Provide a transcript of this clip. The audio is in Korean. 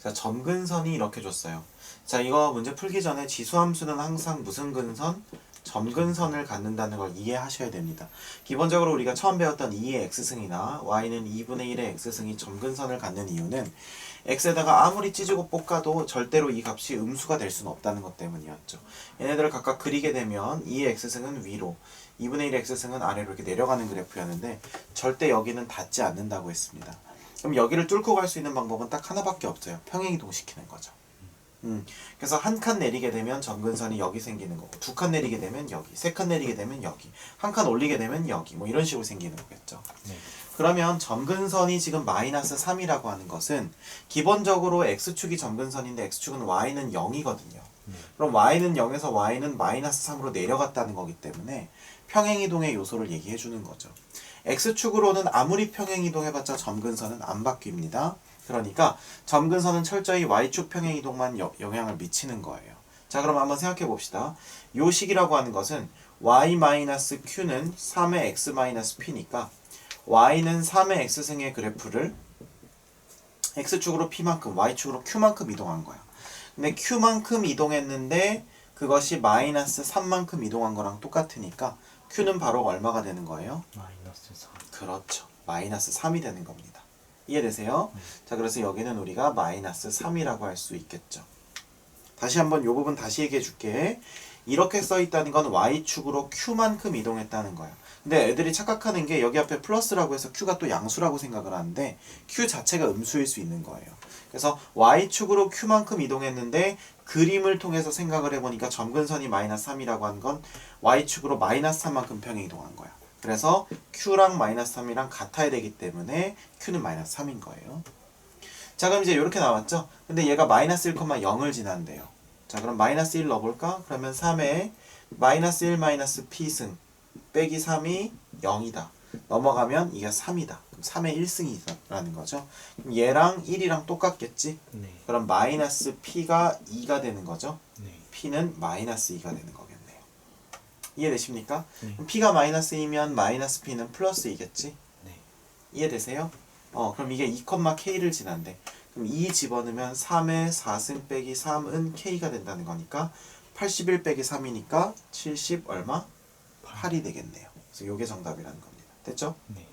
자, 점근선이 이렇게 줬어요. 자, 이거 문제 풀기 전에 지수함수는 항상 무슨 근선? 점근선을 갖는다는 걸 이해하셔야 됩니다. 기본적으로 우리가 처음 배웠던 2의 x승이나 y는 2분의 1의 x승이 점근선을 갖는 이유는 x에다가 아무리 찢고 볶아도 절대로 이 값이 음수가 될 수는 없다는 것 때문이었죠. 얘네들을 각각 그리게 되면 2의 x승은 위로, 2분의 1의 x승은 아래로 이렇게 내려가는 그래프였는데 절대 여기는 닿지 않는다고 했습니다. 그럼 여기를 뚫고 갈 수 있는 방법은 딱 하나밖에 없어요. 평행이동 시키는 거죠. 음, 그래서 한 칸 내리게 되면 점근선이 여기 생기는 거고 두 칸 내리게 되면 여기, 세 칸 내리게 되면 여기, 한 칸 올리게 되면 여기 뭐 이런 식으로 생기는 거겠죠. 네. 그러면 점근선이 지금 마이너스 3이라고 하는 것은 기본적으로 x축이 점근선인데 x축은 y는 0이거든요. 네. 그럼 y는 0에서 y는 마이너스 3으로 내려갔다는 거기 때문에 평행이동의 요소를 얘기해 주는 거죠. x축으로는 아무리 평행이동해봤자 점근선은 안 바뀝니다. 그러니까 점근선은 철저히 y축 평행 이동만 여- 영향을 미치는 거예요. 자 그럼 한번 생각해 봅시다. 요 식이라고 하는 것은 y-q는 3의 x-p니까 y는 3의 x승의 그래프를 x축으로 p만큼 y축으로 q만큼 이동한 거야. 근데 q만큼 이동했는데 그것이 마이너스 3만큼 이동한 거랑 똑같으니까 q는 바로 얼마가 되는 거예요? 마이너스 3. 그렇죠. 마이너스 3이 되는 겁니다. 이해되세요? 자, 그래서 여기는 우리가 마이너스 3이라고 할 수 있겠죠. 다시 한번 이 부분 다시 얘기해 줄게. 이렇게 써 있다는 건 y축으로 q만큼 이동했다는 거야. 근데 애들이 착각하는 게 여기 앞에 플러스라고 해서 q가 또 양수라고 생각을 하는데 q 자체가 음수일 수 있는 거예요. 그래서 y축으로 q만큼 이동했는데 그림을 통해서 생각을 해보니까 점근선이 마이너스 3이라고 한 건 y축으로 마이너스 3만큼 평행 이동한 거야. 그래서 q랑 마이너스 3이랑 같아야 되기 때문에 q는 마이너스 3인 거예요. 자 그럼 이제 이렇게 나왔죠? 근데 얘가 마이너스 1,0을 지난대요. 자 그럼 마이너스 1 넣어볼까? 그러면 3에 마이너스 1 마이너스 p승 빼기 3이 0이다. 넘어가면 이게 3이다. 그럼 3의 1승이라는 거죠. 그럼 얘랑 1이랑 똑같겠지? 네. 그럼 마이너스 p가 2가 되는 거죠. 네. p는 마이너스 2가 되는 거겠네요. 이해되십니까? 네. 그럼 p가 마이너스 2면 마이너스 p는 플러스 2겠지? 네. 이해되세요? 어, 그럼 이게 2,k를 지난대. 그럼 2 집어넣으면 3의 4승 빼기 3은 k가 된다는 거니까 81 빼기 3이니까 70 얼마? 8이 되겠네요. 그래서 요게 정답이라는 겁니다. 됐죠? 네.